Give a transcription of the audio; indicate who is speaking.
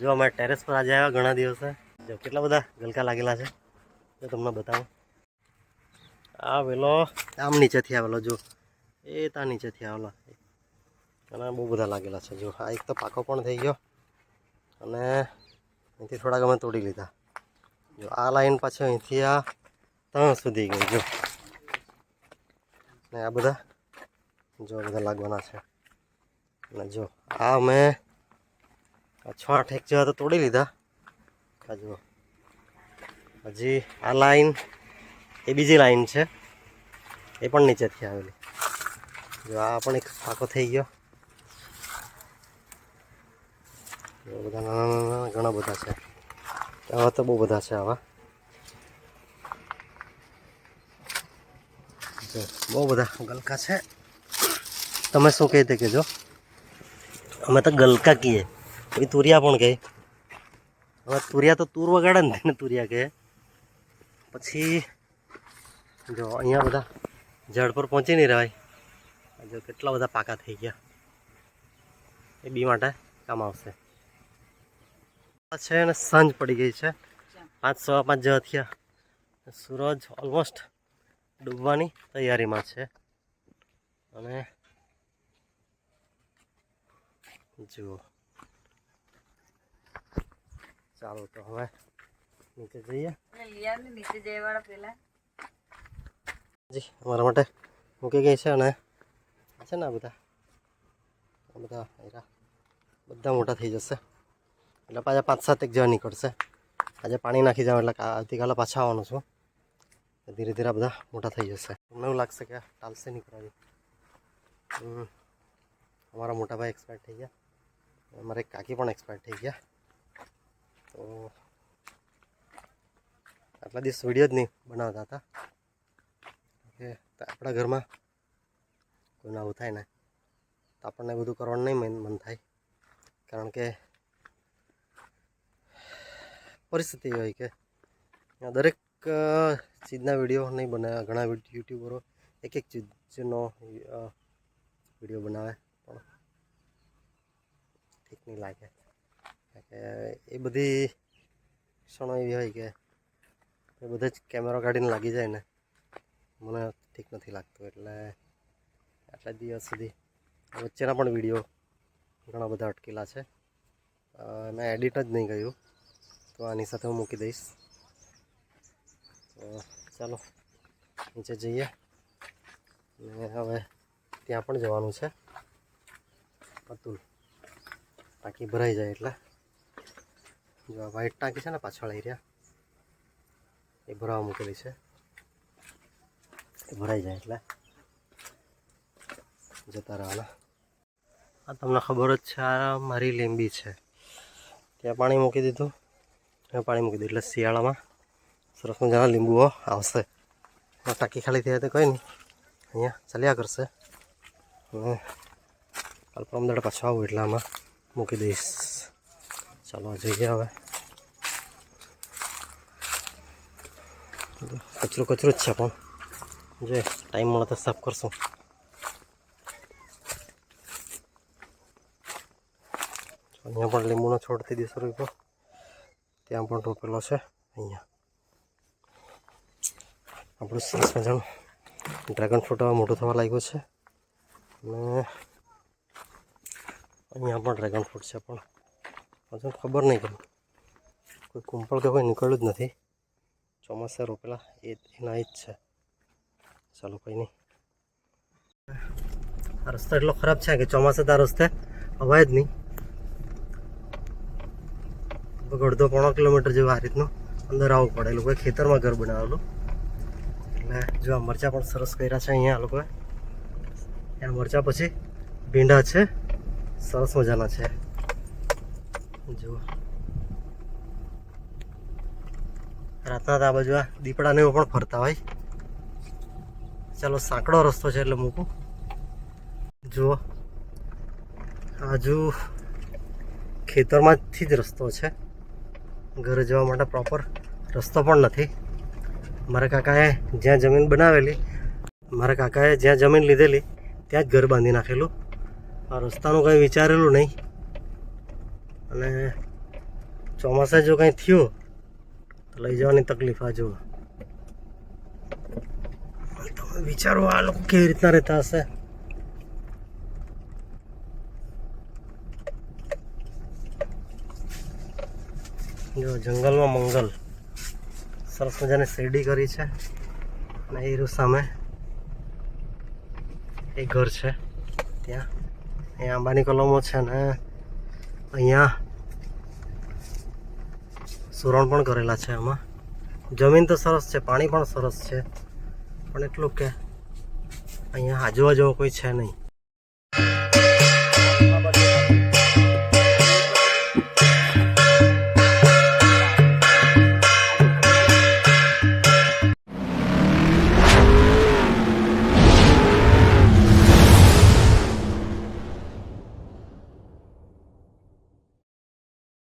Speaker 1: જો અમે ટેરેસ પર આજે આવ્યા ઘણા દિવસે. જો કેટલા બધા ગલકા લાગેલા છે જો તમને બતાવું. આ વેલો, આમ નીચેથી આવેલો, જો. એ ત્યાં નીચેથી આવેલો. અને બહુ બધા લાગેલા છે, જો. આ એક તો પાકો પણ થઈ ગયો. અને અહીંથી થોડાક અમે તોડી લીધા. જો, આ લાઈન પાછળ અહીંથી આ ત્યાં સુધી ગઈ, જો. ને આ બધા, જો, બધા લાગવાના છે. અને જો, આ અમે છ આઠ એક જેવા તો તોડી લીધા. આ જુઓ. હજી આ લાઈન, એ બીજી લાઈન છે. એ પણ નીચેથી આવેલી. જો આ પણ એક પાકો થઈ ગયો. બધા નાના નાના ઘણા બધા છે. આવા તો બહુ બધા છે આવા. બહુ બધા ગલકા છે. તમે શું કહી દે કહેજો? અમે તો ગલકા કહીએ. એ તુરિયા પણ કહે. હવે તુરિયા તો તુર વગાડે ને તેને તુરિયા કહે. પછી જો અહીંયા બધા ઝાડ પર પહોંચી નહીં રહેવાય જો કેટલા બધા પાકા થઈ ગયા. એ બી માટે કામ આવશે. છે ને સાંજ પડી ગઈ છે. પાંચ સવા પાંચ જેવા થયા. સૂરજ ઓલમોસ્ટ ડૂબવાની તૈયારીમાં છે. અને જુઓ. ચાલો તો હવે નીચે જઈએ
Speaker 2: નીચે જયવાળા પેલા
Speaker 1: જી અમારા માટે મૂકી ગઈ છે અને આ છે ને આ બધા આ બધા એરા બધા મોટા થઈ જશે એટલે પાછા પાંચ સાત એક જેવા નીકળશે આજે પાણી નાખી જાવ એટલે કા- આવતીકાલે પાછા આવવાનું છું ધીરે ધીરે આ બધા મોટા થઈ જશે તમને એવું લાગશે કે ચાલશે નીકળાવી હમ. અમારા મોટા ભાઈ એક્સપાયર થઈ ગયા અમારા એક કાકી પણ એક્સપાયર થઈ ગયા તો આટલા દિવસ વીડિયો જ નહીં બનાવતા હતા. કે આપણા ઘરમાં કોઈને આવું થાય ને, તો આપણને બધું કરવાનું નહીં મન થાય. કારણ કે પરિસ્થિતિ હોય કે દરેક ચીજના વીડિયો નહીં બનાવે ઘણા યુટ્યુબરો એક એક ચીજનો વીડિયો બનાવે, પણ ઠીક નહીં લાગે. એ બધી ક્ષણો એવી હોય કે એ બધે જ કેમેરો કાઢીને લાગી જાય ને. મને ઠીક નથી લાગતું એટલે આટલા દિવસ સુધી. વચ્ચેના પણ વીડિયો ઘણા બધા અટકેલા છે. મેં એડિટ જ નહીં કર્યું. તો આની સાથે હું મૂકી દઈશ. તો ચાલો, નીચે જઈએ. ને હવે ત્યાં પણ જવાનું છે. અતુલ. ટાંકી ભરાઈ જાય એટલે. જો આ વ્હાઈટ ટાંકી છે ને પાછળ એરિયા એ ભરાવા મૂકેલી છે. એ ભરાઈ જાય એટલે. જતા રહેવાના આ તમને ખબર જ છે, આ મારી લીંબી છે. ત્યાં પાણી મૂકી દીધું. ત્યાં પાણી મૂકી દીધું. એટલે શિયાળામાં સરસ મજાના લીંબુઓ આવશે. ટાંકી ખાલી થઈ તો કંઈ નહીં. અહીંયા ચાલ્યા કરશે. કાલ પરમ દાડે પાછો આવું એટલે આમાં મૂકી દઈશ. ચાલો જઈએ હવે. કચરો કચરો જ છે પણ. જે ટાઈમ મળે તો સાફ કરશું. અહીંયા પણ લીંબુનો છોડ થઈ દિવસો રોપ્યો ત્યાં પણ રોપેલો છે, અહીંયા. આપણું સરસ મજાનું ડ્રેગન ફ્રૂટ મોટું થવા લાગ્યું છે. અને અહીંયા પણ ડ્રેગન ફ્રૂટ છે પણ. હજુ ખબર નહીં પણ કોઈ કુંપળ કે કોઈ નીકળ્યું જ નથી. ચોમાસે રોપેલા, એ એના જ છે. ચાલો કંઈ નહીં. આ રસ્તો એટલો ખરાબ છે કે ચોમાસે તો આ રસ્તે અવાય જ નહીં. અડધો પોણો કિલોમીટર જેવું આ રીતનું અંદર આવવું પડે. એ લોકોએ ખેતરમાં ઘર બનાવેલું. એટલે જો આ મરચાં પણ સરસ કર્યા છે અહીંયા લોકોએ. આ મરચાં પછી ભીંડા છે. સરસ મજાના છે. જુઓ. રાતના આ બાજુ આ દીપડાને એવું પણ ફરતા હોય. ચાલો સાંકડો રસ્તો છે એટલે મૂકું. જુઓ. હજુ ખેતરમાંથી જ રસ્તો છે. ઘરે જવા માટે પ્રોપર રસ્તો પણ નથી. મારા કાકાએ જ્યાં જમીન બનાવેલી, મારા કાકાએ જ્યાં જમીન લીધેલી, ત્યાં જ ઘર બાંધી નાખેલું. આ રસ્તાનું કંઈ વિચારેલું નહીં. અને ચોમાસા જો કંઈ થયું, તો લઈ જવાની તકલીફ આ તમે વિચારો આ લોકો કેવી રીતના રહેતા હશે. જો, જંગલમાં મંગલ. સરસ મજાની શેરડી કરી છે અને એ સામે. એ ઘર છે ત્યાં. અહીંયા આંબાની કલમો છે ને અહીંયા. સુરણ પણ કરેલા છે આમાં. જમીન તો સરસ છે, પાણી પણ સરસ છે. પણ એટલું કે અહીંયા આજુબાજુમાં કોઈ છે નહીં.